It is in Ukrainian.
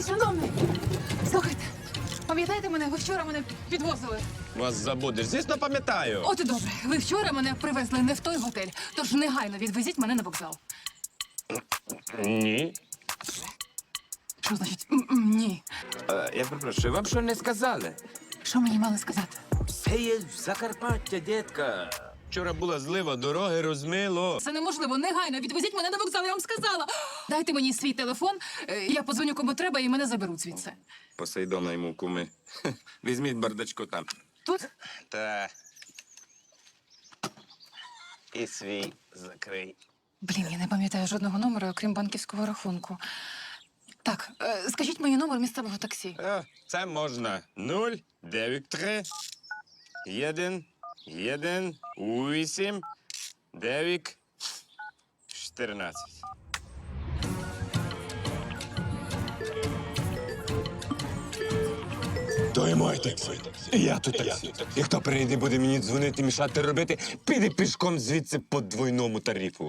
Ей, шановний! Слухайте, пам'ятаєте мене, ви вчора мене підвозили. Вас забудеш. Звісно, пам'ятаю. От і добре, ви вчора мене привезли не в той готель, тож негайно відвезіть мене на вокзал. Ні. Що значить ні? Е, Я перепрошую, вам що не сказали? Що мені мали сказати? Це є Закарпаття, дітка. Вчора була злива, дороги розмило. Це неможливо. Негайно відвезіть мене на вокзал, я вам сказала. Дайте мені свій телефон, е, я подзвоню кому треба і мене заберуть звідси. Посейдона йому куми. Хе, Візьміть бардачко там. Тут? Та. І свій закрий. Блін, я не пам'ятаю жодного номеру, окрім банківського рахунку. Так, е, скажіть мені номер місцевого таксі. Е, Це можна. 0, 9, 3, 1, 1, 8, 9, 14. То і мой таксі. Я тут таксі. І хто прийде, буде мені дзвонити, мішати робити, піде пішком звідси по двойному тарифу.